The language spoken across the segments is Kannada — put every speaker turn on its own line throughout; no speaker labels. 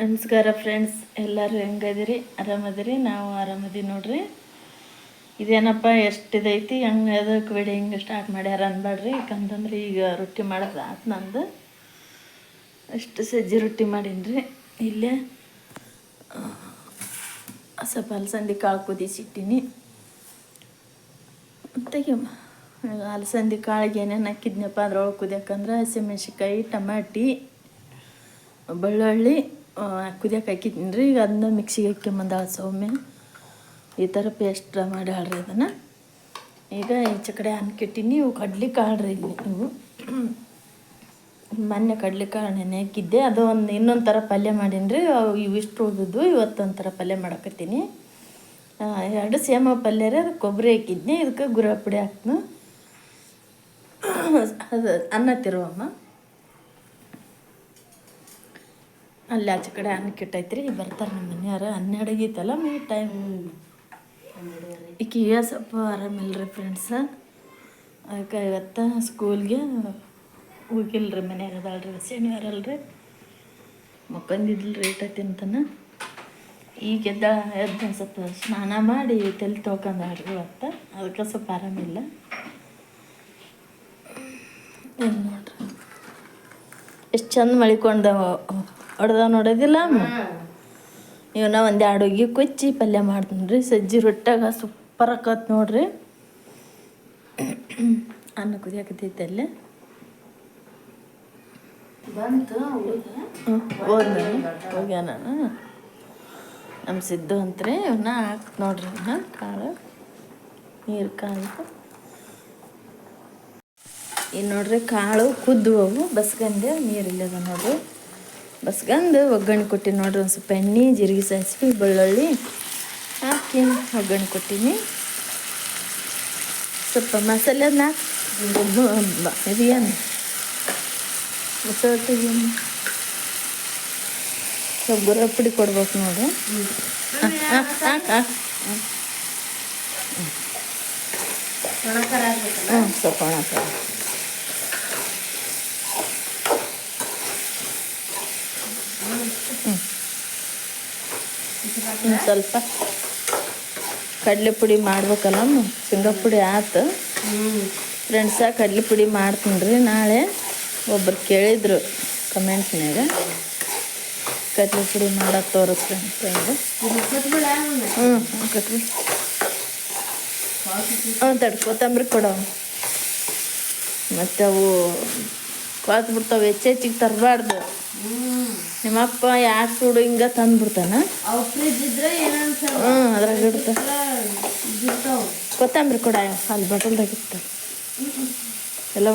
ನಮಸ್ಕಾರ ಫ್ರೆಂಡ್ಸ್ ಎಲ್ಲರೂ ಹೆಂಗದಿರಿ ಆರಾಮದಿರಿ? ನಾವು ಆರಾಮದಿ ನೋಡ್ರಿ. ಇದೇನಪ್ಪ ಎಷ್ಟು ಇದೈತಿ ಹಂಗೆ ಅದಕ್ಕೆ ಬಿಡಿ ಹಿಂಗೆ ಸ್ಟಾರ್ಟ್ ಮಾಡ್ಯಾರ ಅನ್ಬೇಡ್ರಿ ಯಾಕಂತಂದ್ರೆ ಈಗ ರೊಟ್ಟಿ ಮಾಡೋದು ಆತು ನಂದು. ಅಷ್ಟು ಸಜ್ಜಿ ರೊಟ್ಟಿ ಮಾಡೀನಿ ಇಲ್ಲೇ ಸ್ವಲ್ಪ ಅಲಸಂದಿ ಕಾಳು ಕುದಿಸಿಟ್ಟಿನಿ ಮತ್ತೆ ಅಲಸಂದಿ ಕಾಳಿಗೆ ಏನೇನು ಹಾಕಿದ್ನಪ್ಪ ಅದ್ರೊಳಗೆ ಕುದಿಯಕ್ಕಂದ್ರೆ ಹಸಿಮೆಣ್ಸಿಕಾಯಿ ಟಮಾಟಿ, ಬೆಳ್ಳುಳ್ಳಿ ಕುದಿಯಕ್ಕೆ ಹಾಕಿದ್ದೀನಿ ರೀ ಈಗ ಅದನ್ನ ಮಿಕ್ಸಿಗೆ ಹಾಕ್ಕೊಂಬಂದಾಳ ಸೌಮ್ಯ ಈ ಥರ ಪೇಸ್ಟ್ ಮಾಡ್ಯಾಳ್ರಿ ಅದನ್ನು. ಈಗ ಈಚೆ ಕಡೆ ಅನ್ಕಿಟ್ಟಿನಿ ಇವು ಕಡ್ಲೆ ಕಾಳು ರೀ ಇಲ್ಲಿ ಇವು. ಮೊನ್ನೆ ಕಡ್ಲೆ ಕಾಳು ನೆನೆ ಹಾಕಿದ್ದೆ. ಅದು ಒಂದು ಇನ್ನೊಂದು ಥರ ಪಲ್ಯ ಮಾಡೀನಿ ರೀ ಅವು ಇವಿಷ್ಟು ಉಳಿದಿದ್ದು ಇವತ್ತೊಂದು ಥರ ಪಲ್ಯ ಮಾಡಕತ್ತೀನಿ. ಎರಡು ಸೇಮ ಪಲ್ಯ ರೀ ಅದು ಕೊಬ್ಬರಿ ಹಾಕಿದ್ನಿ. ಇದಕ್ಕೆ ಗುರ ಪುಡಿ ಹಾಕ್ತು ಅದು, ಅನ್ನ ತಿರುವಮ್ಮ. ಅಲ್ಲಿ ಆಚೆ ಕಡೆ ಅನ್ನಕ್ಕೆ ಇಟ್ಟೈತ್ರಿ ಬರ್ತಾರೆ ನಮ್ಮ ಮನೆಯವ್ರು ಹನ್ನೆರಡು ಐತಲ್ಲ ಮೇ ಟೈಮ್ ಈಕೆ ಸ್ವಲ್ಪ ಆರಾಮಿಲ್ರಿ ಫ್ರೆಂಡ್ಸ ಅದಕ್ಕೆ ಇವತ್ತು ಸ್ಕೂಲ್ಗೆ ಹೋಗಿಲ್ರಿ ಮನೆಯಾಗ ಅದಾಳ್ರಿ, ಶನಿವಾರ ಅಲ್ರಿ. ಮಕ್ಕಂದಿದ್ಲು ರೇಟ ಅಂತನ. ಈಗ ಎದ್ದ ಸ್ವಲ್ಪ ಸ್ನಾನ ಮಾಡಿ ತಲೆ ತೊಗೊಂಡ್ರಿ ಇವತ್ತು. ಅದಕ್ಕೆ ಸ್ವಲ್ಪ ಆರಾಮಿಲ್ಲ ಏನು ನೋಡ್ರಿ. ಎಷ್ಟು ಚಂದ ಮಳಿಕೊಂಡ ಹೊಡೆದ ನೋಡೋದಿಲ್ಲ ಇವನ್ನ ಒಂದು ಎರಡು ಹೋಗಿ ಕೊಚ್ಚಿ ಪಲ್ಯ ಮಾಡ್ತೀನಿ ರೀ ಸಜ್ಜಿ ರೊಟ್ಟಾಗ ಸೂಪರ್ ಆಕತ್ ನೋಡ್ರಿ. ಅನ್ನ ಕುದಿಯಾಕತೈತೆ ಅಲ್ಲೇ
ಬಂತು
ಹೋದ ಹೋಗ್ಯಾನ ನಮ್ಮ ಸಿದ್ದು ಅಂತ್ರಿ ಇವನ್ನ ಹಾಕ್ ನೋಡ್ರಿ ಇವನ್ನ ಕಾಳು ನೀರು ಕಾಳು. ಏನು ನೋಡ್ರಿ ಕಾಳು ಕುದ್ದು ಅವು ಬಸ್ಗಂದೆ ನೀರಿಲ್ಲದ ನೋಡ್ರಿ. ಬಸ್ಗಂದು ಒಗ್ಗರಣೆ ಕೊಟ್ಟಿನಿ ನೋಡ್ರಿ, ಒಂದು ಸ್ವಲ್ಪ ಎಣ್ಣೆ, ಜೀರಿಗೆ ಸಾಸಿವೆ, ಬೆಳ್ಳುಳ್ಳಿ. ಹಾಕಿ ಒಗ್ಗರಣೆ ಕೊಟ್ಟಿನಿ. ಸ್ವಲ್ಪ ಮಸಾಲೆ ಇದೇನು ಮಸಾಲೆ ಸ್ವಲ್ಪ ಗುರ ಪುಡಿ ಕೊಡ್ಬೇಕು ನೋಡ್ರಿ. ಹ್ಞೂ ಸ್ವಲ್ಪ ಒಣ ಇನ್ನು ಸ್ವಲ್ಪ ಕಡಲೆ ಪುಡಿ ಮಾಡ್ಬೇಕಲ್ಲ ಶೇಂಗಾ ಪುಡಿ ಆತು. ಫ್ರೆಂಡ್ಸ ಕಡಲೆ ಪುಡಿ ಮಾಡ್ತೀನಿ ರೀ. ನಾಳೆ ಒಬ್ಬರು ಕೇಳಿದ್ರು ಕಮೆಂಟ್ಸ್ನಾಗ ಕಡಲೆ ಪುಡಿ ಮಾಡೋ ತೋರಿಸ್ರಿ ಅಂತಂದು
ಇದು ಕೊಟ್ಬಿಡ
ಹ್ಞೂ ಹ್ಞೂ ತಡಿ, ಕೊತ್ತಂಬರಿ ಕೊಡೋ ಮತ್ತು ಅವು ಕೊತ್ ಬಿಡ್ತಾವೆ ಹೆಚ್ಚು ಹೆಚ್ಚಿಗೆ ತರಬಾರ್ದು. ನಿಮ್ಮಪ್ಪ ಯಾಕ ಸುಡು ಹಿಂಗ ತಂದ್ಬಿಡ್ತಾನ? ಹ್ಞೂ ಅದ್ರಾಗ ಇಡ್ತ. ಕೊತ್ತಂಬರಿ ಕೂಡ ಅಲ್ಲಿ ಬಟಲ್ದಾಗ ಇರ್ತಾರೆ ಎಲ್ಲ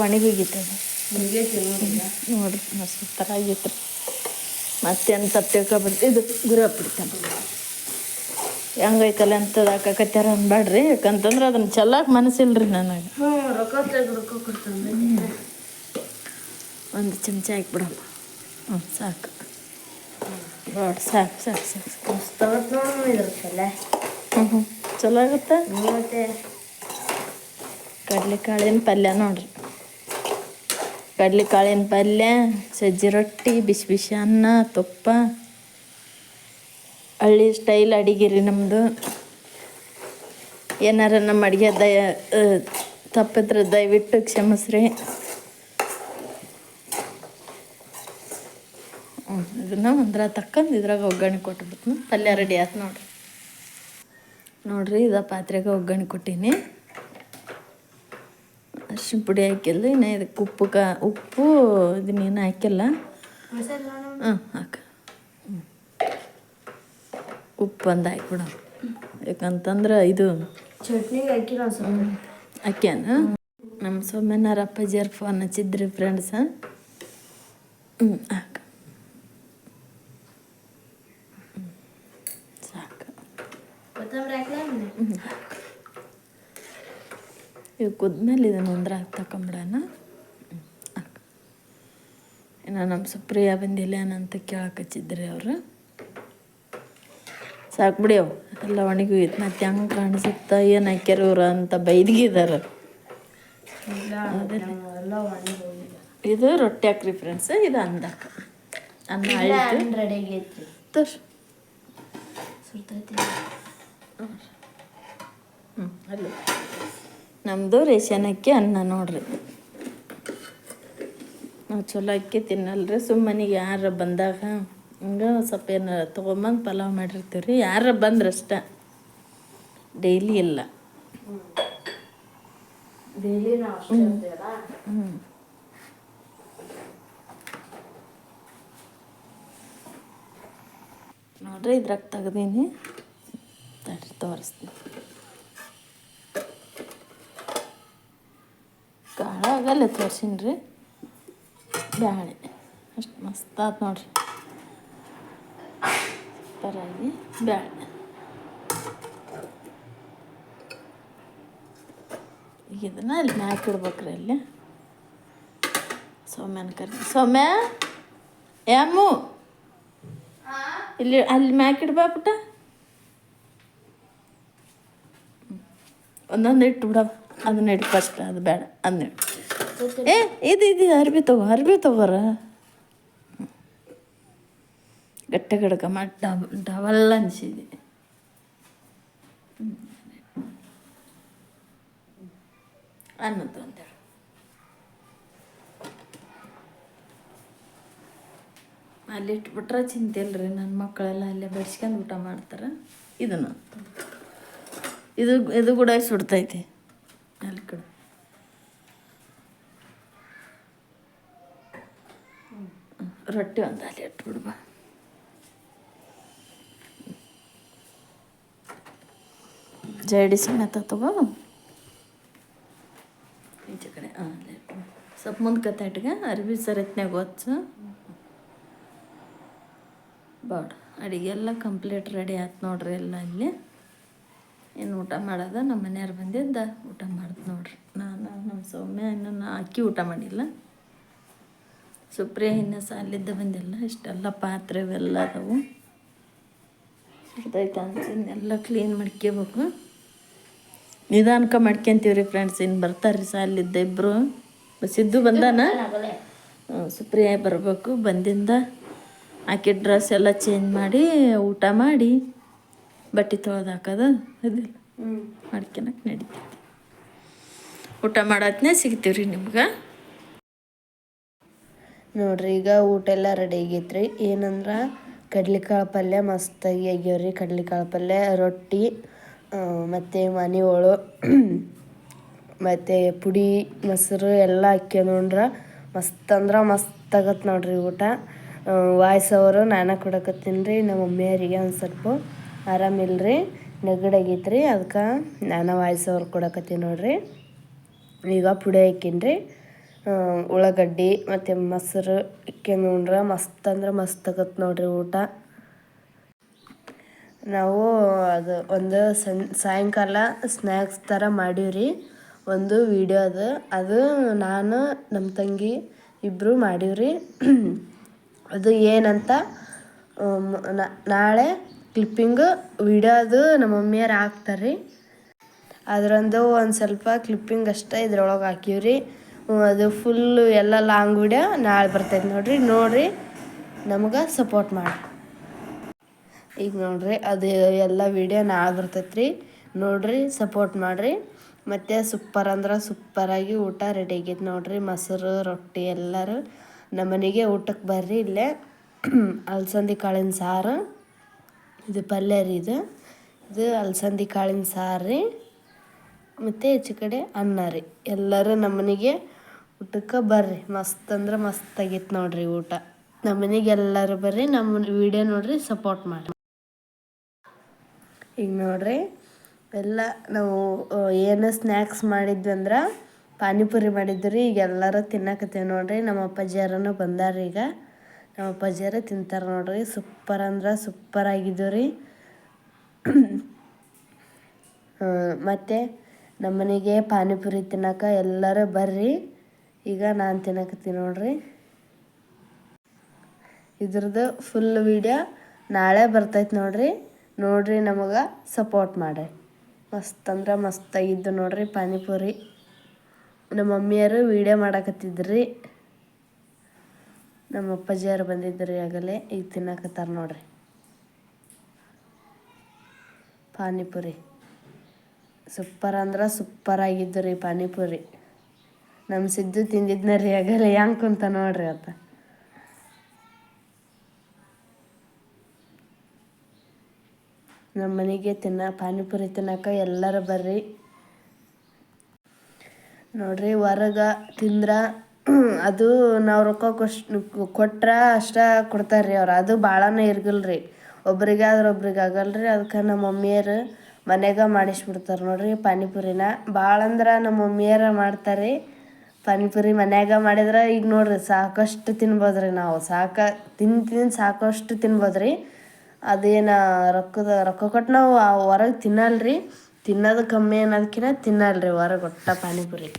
ಮುಗೈತಿ ನೋಡಿಲ್ಲ
ನೋಡ್ರಿ ಮಸ್ತ್ ಥರ ಆಗೈತ್ರಿ ಮತ್ತೇನು ತಪ್ಪು ತಿಳ್ಕೊಬಿಡ್ತು ಇದು ಗುರು ಬಿಡ್ತಾನೆ ಹೆಂಗೈತಲ್ಲ ಅಂತದ ಹಾಕಕತ್ಯಾರ ಅನ್ಬೇಡ್ರಿ ಯಾಕಂತಂದ್ರೆ ಅದನ್ನ ಚೆಲ್ಲಾಕ ಮನಸ್ಸಿಲ್ರಿ ನನಗೆ. ಒಂದು ಚಮಚ ಹಾಕ್ಬಿಡಮ್ಮ ಹ್ಞೂ ಸಾಕು. ನೋಡಿ ಸಾಕು ಸಾಕು ಸಾಕು. ಹ್ಞೂ ಹ್ಞೂ ಚಲೋ ಆಗುತ್ತೆ? ಕಡ್ಲೆಕಾಳಿನ ಪಲ್ಯ ನೋಡ್ರಿ. ಕಡ್ಲೆಕಾಳಿನ ಪಲ್ಯ ಸಜ್ಜಿ ರೊಟ್ಟಿ ಬಿಸಿ ಬಿಸಿ ಅನ್ನ ತುಪ್ಪ. ಹಳ್ಳಿ ಸ್ಟೈಲ್ ಅಡಿಗೆ ರೀ ನಮ್ಮದು ಏನಾರ ನಮ್ಮ ಅಡುಗೆ ದಯ ತಪ್ಪಿದ್ರೆ ದಯವಿಟ್ಟು ಕ್ಷಮಿಸ್ರಿ ಹ್ಞೂ ಇದನ್ನ ಒಂದ್ರ ತಕ್ಕಂದು ಇದ್ರಾಗ ಒಗ್ಗರಣೆ ಕೊಟ್ಬಿಡ್ತೀನಿ ಪಲ್ಯ ರೆಡಿ ಆಯ್ತು ನೋಡ್ರಿ. ನೋಡ್ರಿ ಇದ ಪಾತ್ರೆಗೆ ಒಗ್ಗರಣೆ ಕೊಟ್ಟೀನಿ. ಅರ್ಶಿನ ಪುಡಿ ಹಾಕಿಲ್ಲ ಇನ್ನು ಇದಕ್ಕೆ ಉಪ್ಪು ಕ ಉಪ್ಪು ಇದನ್ನೇನು ಹಾಕಿಲ್ಲ. ಹಾಂ ಹಾಕ. ಉಪ್ಪು ಒಂದು ಹಾಕ್ಬಿಡ. ಯಾಕಂತಂದ್ರೆ ಇದು
ಚಟ್ನಿ ಹಾಕಿಲ್ಲ
ಹಾಕ್ಯಾನ. ನಮ್ಮ ಸೊಮ್ಮೆನಾರ ಅಪ್ಪಾಜಿಯವ್ರ ಫೋನ್ ಹಚ್ಚಿದ್ರಿ ಫ್ರೆಂಡ್ಸ ಹ್ಞೂ ಹಾಕ ಹ್ಮ್. ಸಾಕು ಹ್ಞೂ ಹಾಕು ಇವು ಕುದ್ಮೇಲೆ ಇದನ್ನು ಒಂದ್ರ ತಕೊಂಬಿಡೋಣ. ಹಾಕು. ಇನ್ನು ನಮ್ಮ ಸುಪ್ರಿಯ ಬಂದಿಲ್ಲ ಅಂತ ಕೇಳಕ್ಕೆ ಹಚ್ಚಿದ್ರಿ ಅವರು. ಸಾಕು ಬಿಡಿ ಅವು. ಎಲ್ಲ ಒಣಗೋಗಿತ್ತು ಮತ್ತೆ ಹೆಂಗೆ ಕಾಣಿಸುತ್ತಾ ಏನು ಹಾಕ್ಯಾರ ಇವ್ರು ಅಂತ ಬೈದಿಗಿದ್ದಾರೆ ಇದು ರೊಟ್ಟಿ ಹಾಕ್ರಿ ಫ್ರೆಂಡ್ಸ್ ಇದು ಅಂದಾಕ ಅನ್ನ ಆಯ್ತು.
ರೆಡಿ ಆಗೈತಿ
ತೋರ್ಸ್. ಹ್ಞೂ ಅಲ್ಲ ನಮ್ಮದು ರೇಷನ್ ಅಕ್ಕಿ ಅನ್ನ ನೋಡ್ರಿ. ನಾವು ಚಲೋ ಅಕ್ಕಿ ತಿನ್ನಲ್ರಿ. ಸುಮ್ಮನಿಗೆ ಯಾರ ಬಂದಾಗ ಹಂಗೆ ಸ್ವಲ್ಪ ಏನು ತೊಗೊಂಬಂದು ಪಲಾವ್ ಮಾಡಿರ್ತೀವಿ ರೀ ಯಾರ ಡೈಲಿ ಇಲ್ಲ.
ಡೈಲಿ ಅಷ್ಟೇ ಇರ್ತೀವಲ್ಲ
ಹ್ಞೂ ನೋಡ್ರಿ ಇದ್ರಾಗ ತೆಗ್ದೀನಿ. ತೋರಿಸ್ತೀನಿ. ಕಾಳ ಆಗಲ್ಲ ತೋರ್ಸೀನಿ ರೀ ಬ್ಯಾಳೆ. ಅಷ್ಟು ಮಸ್ತ್ ಆತು ನೋಡ್ರಿ. ಸೂಪರಾಗಿ ಬ್ಯಾಳೆ. ಈಗ ಇದನ್ನ ಅಲ್ಲಿ ಮ್ಯಾಕ್ ಇಡ್ಬೇಕ್ರಿ ಅಲ್ಲಿ. ಸೌಮ್ಯನ ಕರಿ ಸೌಮ್ಯ? ಯಾಮು? ಇಲ್ಲಿ ಅಲ್ಲಿ ಮ್ಯಾಕ್ ಇಡ್ಬಾ ಪುಟ್ಟ ಒಂದೊಂದು ಇಟ್ಟು ಬಿಡವ ಅದನ್ನ ಇಟ್ಟು ಫಸ್ಟ್ ಅದು ಬೇಡ ಅದನ್ನ ಏ ಇದು ಇದು ಅರ್ಬಿ ತಗೋ ಅರ್ಬಿ ತಗೋರ? ಗಟ್ಟೆ ಗಡಕ ಮಾಡಿ ಡಬ್ ಡಬಲ್ ಅನಿಸಿದೆ ಅನ್ನೋದು ಅಂತೇಳಿ ಅಲ್ಲಿ ಇಟ್ಬಿಟ್ರೆ ಚಿಂತೆ ಇಲ್ರಿ ನನ್ನ ಮಕ್ಕಳೆಲ್ಲ ಅಲ್ಲೇ ಬಡ್ಸ್ಕೊಂಡು ಊಟ ಮಾಡ್ತಾರೆ. ಇದನ್ನು ಇದು ಇದು ಕೂಡ ಸುಡ್ತೈತಿ. ಅಲ್ಲಿ ಕಡೆ. ರೊಟ್ಟಿ ಒಂದು ಅಲ್ಲಿ ಇಟ್ಬಿಡ್ಬಾ ಜಡಿ ಸಮೇತ ತಗೋ. ಈಚೆ ಕಡೆ ಹಾಂ. ಸ್ವಲ್ಪ ಮುಂದೆ ಕತ್ತಾಟ್ಗೆ ಅರ್ಬಿ ಸರತ್ನಾಗ ಒಚ್ಚು ಬಾಡ ಅಡಿಗೆ ಎಲ್ಲ ಕಂಪ್ಲೀಟ್ ರೆಡಿ ಆಯ್ತು ನೋಡ್ರಿ ಎಲ್ಲ ಅಲ್ಲಿ ಇನ್ನು ಊಟ ಮಾಡೋದ? ನಮ್ಮ ಮನೆಯವ್ರು ಬಂದಿದ್ದ ಊಟ ಮಾಡ್ದು ನೋಡ್ರಿ. ನಾನು ನಮ್ಮ ಸೌಮ್ಯ ಇನ್ನೂ ಅಕ್ಕಿ ಊಟ ಮಾಡಿಲ್ಲ. ಸುಪ್ರಿಯ ಇನ್ನೂ ಸಾಲಿದ್ದ ಬಂದಿಲ್ಲ. ಇಷ್ಟೆಲ್ಲ ಪಾತ್ರೆ ಇವೆಲ್ಲ ಅದಾವು. ಅನ್ಸಿನ್ ಎಲ್ಲ ಕ್ಲೀನ್ ಮಾಡ್ಕೋಬೇಕು ನಿಧಾನಕ ಮಾಡ್ಕೊಂತೀವಿ ರೀ ಫ್ರೆಂಡ್ಸ್ ಇನ್ನು ಬರ್ತಾರೆ ರೀ ಸಾಲಿದ್ದ ಇಬ್ಬರು ಸಿದ್ದು ಬಂದಾನ? ಸುಪ್ರಿಯ ಬರಬೇಕು. ಬಂದಿಂದ ಆಕೆ ಡ್ರೆಸ್ ಎಲ್ಲ ಚೇಂಜ್ ಮಾಡಿ ಊಟ ಮಾಡಿ. ಬಟ್ಟೆ ತೊಳೆದು ಹಾಕೋದು? ಅದಿಲ್ಲ ಮಾಡ್ಕೊಳಕ್ಕೆ ನಡೀತೈತಿ. ಊಟ ಮಾಡತ್ನೇ ಸಿಗ್ತೀವಿ ರೀ ನಿಮ್ಗೆ?
ನೋಡ್ರಿ ಈಗ ಊಟ ಎಲ್ಲ ರೆಡಿ ಆಗೈತ್ರಿ. ಏನಂದ್ರೆ ಕಡ್ಲಿಕಾಳು ಪಲ್ಯ ಮಸ್ತಾಗಿ ಆಗ್ಯಾವ್ರಿ. ಕಡ್ಲಿಕಾಳು ಪಲ್ಯ ರೊಟ್ಟಿ ಮತ್ತು ಮನೆ ಹೋಳು ಮತ್ತು ಪುಡಿ ಮೊಸರು ಎಲ್ಲ ಹಾಕ್ಯಂಡ್ರೆ ಮಸ್ತ್ ಅಂದ್ರೆ ಮಸ್ತ್ ಆಗತ್ತೆ ನೋಡ್ರಿ ಊಟ. ವಾಯ್ಸ್ ಅವರು ನಾನು ಕೊಡಕತ್ತೀನಿ ರೀ ನಮ್ಮ ಮಮ್ಮಿಯರಿಗೆ ಒಂದು ಸ್ವಲ್ಪ. ಆರಾಮಿಲ್ರಿ ನೆಗಡಾಗೈತ್ರಿ? ಅದಕ್ಕೆ ನಾನು ವಾಯ್ಸ್ ಅವ್ರು ಕೊಡಕತ್ತೀನಿ ನೋಡ್ರಿ. ಈಗ ಪುಡಿ ಹಾಕಿನ್ರಿ. ಉಳ್ಳಾಗಡ್ಡಿ ಮತ್ತು ಮೊಸರು ಉಂಡ್ರೆ ಮಸ್ತ್ ಅಂದ್ರೆ ಮಸ್ತ್ ಆಗತ್ತೆ ನೋಡ್ರಿ ಊಟ. ನಾವು ಅದು ಒಂದು ಸಣ್, ಸಾಯಂಕಾಲ ಸ್ನ್ಯಾಕ್ಸ್ ಥರ ಮಾಡೀವ್ರಿ. ಒಂದು ವಿಡಿಯೋ ಅದು. ಅದು ನಾನು ನಮ್ಮ ತಂಗಿ ಇಬ್ಬರು ಮಾಡೀವ್ರಿ. ಅದು ಏನಂತ ನಾಳೆ ಕ್ಲಿಪ್ಪಿಂಗು ವಿಡಿಯೋ ಅದು ನಮ್ಮ ಮಮ್ಮಿಯರು ಹಾಕ್ತಾರೆ ಅದರಂದು ಒಂದು ಸ್ವಲ್ಪ ಕ್ಲಿಪ್ಪಿಂಗ್ ಅಷ್ಟೇ ಇದ್ರೊಳಗೆ ಹಾಕೀವ್ರಿ ಅದು ಫುಲ್ಲು ಎಲ್ಲ ಲಾಂಗ್ ವಿಡಿಯೋ ನಾಳೆ ಬರ್ತೈತೆ ನೋಡ್ರಿ. ನೋಡ್ರಿ, ನಮಗೆ ಸಪೋರ್ಟ್ ಮಾಡಿ. ಈಗ ನೋಡ್ರಿ, ಅದು ಎಲ್ಲ ವಿಡಿಯೋ ನಾಳೆ ಬರ್ತೈತೆ ರೀ ನೋಡ್ರಿ ಸಪೋರ್ಟ್ ಮಾಡಿರಿ. ಮತ್ತು ಸೂಪರ್ ಅಂದ್ರೆ ಸೂಪರಾಗಿ ಊಟ ರೆಡಿ ಆಗೈತೆ ನೋಡ್ರಿ. ಮೊಸರು, ರೊಟ್ಟಿ ಎಲ್ಲರೂ ನಮ್ಮನೆಗೆ ಊಟಕ್ಕೆ ಬರ್ರಿ ಇಲ್ಲೇ. ಅಲಸಂದಿ ಕಾಳಿನ ಸಾರು. ಇದು ಪಲ್ಯ ರೀ ಇದು. ಇದು ಅಲಸಂದಿ ಕಾಳಿನ ಸಾರು ರೀ. ಮತ್ತು ಹೆಚ್ಚು ಕಡೆ ಅನ್ನ ರೀ. ಎಲ್ಲರೂ ನಮ್ಮನಿಗೆ ಊಟಕ್ಕೆ ಬರ್ರಿ. ಮಸ್ತ್ ಅಂದ್ರೆ ಮಸ್ತ್ ಆಗೈತೆ ನೋಡ್ರಿ ಊಟ. ನಮ್ಮನೆಗೆ ಎಲ್ಲರೂ ಬರ್ರಿ. ನಮ್ಮ ವಿಡಿಯೋ ನೋಡ್ರಿ ಸಪೋರ್ಟ್ ಮಾಡಿ ಈಗ ನೋಡ್ರಿ, ಎಲ್ಲ ನಾವು ಏನು ಸ್ನ್ಯಾಕ್ಸ್ ಮಾಡಿದ್ವಿ ಅಂದ್ರೆ ಪಾನಿಪುರಿ ಮಾಡಿದ್ದು ರೀ. ಈಗ ಎಲ್ಲರೂ ತಿನ್ನಕತ್ತೀವಿ ನೋಡ್ರಿ. ನಮ್ಮ ಅಪ್ಪಾಜಿಯರನು ಬಂದಾರ ಈಗ. ನಮ್ಮ ಅಪ್ಪಾಜಿಯರ ತಿಂತಾರೆ ನೋಡ್ರಿ. ಸೂಪರ್ ಅಂದ್ರೆ ಸೂಪರ್ ಆಗಿದ್ದು ರೀ. ಮತ್ತು ನಮ್ಮನೆಗೆ ಪಾನಿಪುರಿ ತಿನ್ನಕ ಎಲ್ಲರೂ ಬರ್ರಿ. ಈಗ ನಾನು ತಿನ್ನಕತ್ತೀನಿ ನೋಡ್ರಿ. ಇದ್ರದ್ದು ಫುಲ್ ವಿಡಿಯೋ ನಾಳೆ ಬರ್ತೈತೆ ನೋಡ್ರಿ. ನೋಡ್ರಿ ನಮಗೆ ಸಪೋರ್ಟ್ ಮಾಡಿ ಮಸ್ತ್ ಅಂದ್ರೆ ಮಸ್ತಾಗಿದ್ದು ನೋಡ್ರಿ ಪಾನಿಪುರಿ. ನಮ್ಮ ಮಮ್ಮಿಯರು ವಿಡಿಯೋ ಮಾಡಕತ್ತಿದ್ರಿ. ನಮ್ಮ ಅಪ್ಪಾಜಿಯವ್ರು ಬಂದಿದ್ದರು ಆಗಲೇ ಈಗ ತಿನ್ನಕತ್ತಾರ ನೋಡ್ರಿ. ಪಾನಿಪುರಿ. ಸೂಪರ್ ಅಂದ್ರೆ ಸೂಪರ್ ಆಗಿದ್ದು ರೀ ಪಾನಿಪುರಿ. ನಮ್ಮ ಸಿದ್ದು ತಿಂದಿದ್ನ ರೀ ಆಗಲೇ ಹೆಂಗೆ ಕುಂತ ನೋಡ್ರಿ ಆತ ನಮ್ಮ ಮನೆಗೆ ತಿನ್ನ, ಪಾನಿಪುರಿ ತಿನ್ನಕ ಎಲ್ಲರೂ ಬರ್ರಿ. ನೋಡ್ರಿ, ಹೊರಗೆ ತಿಂದ್ರ ಅದು ನಾವು ರೊಕ್ಕ ಕೊಷ್ಟು ಕೊಟ್ರ ಅಷ್ಟ ಕೊಡ್ತಾರ್ರಿ ಅವ್ರು. ಅದು ಭಾಳನೇ ರೀ ಒಬ್ರಿಗೆ ಆದ್ರೆ ಒಬ್ರಿಗೆ ಆಗಲ್ರಿ. ಅದಕ್ಕೆ ನಮ್ಮ ಮಮ್ಮಿಯರು ಮನೆಗೆ ಮಾಡಿಸ್ಬಿಡ್ತಾರೆ ನೋಡ್ರಿ ಪಾನಿಪುರಿನ. ಭಾಳ ಅಂದ್ರೆ ನಮ್ಮ ಮಮ್ಮಿಯರ ಮಾಡ್ತಾರೆ ಪಾನಿಪುರಿ ಮನ್ಯಾಗ ಮಾಡಿದ್ರೆ ಈಗ ನೋಡ್ರಿ ಸಾಕಷ್ಟು ತಿನ್ಬೋದ್ರಿ ನಾವು. ಸಾಕ, ತಿಂದು ತಿಂದು ಸಾಕಷ್ಟು ತಿನ್ಬೋದ್ರಿ. ಅದೇನು ರೊಕ್ಕದ, ರೊಕ್ಕ ಕೊಟ್ಟು ನಾವು ಹೊರಗೆ ತಿನ್ನಲ್ರಿ. ತಿನ್ನೋದು ಕಮ್ಮಿ ಅನ್ನೋದಕ್ಕಿಂತ ತಿನ್ನಲ್ರಿ ಹೊರಗೆ ಒಟ್ಟ ಪಾನಿಪುರಿ.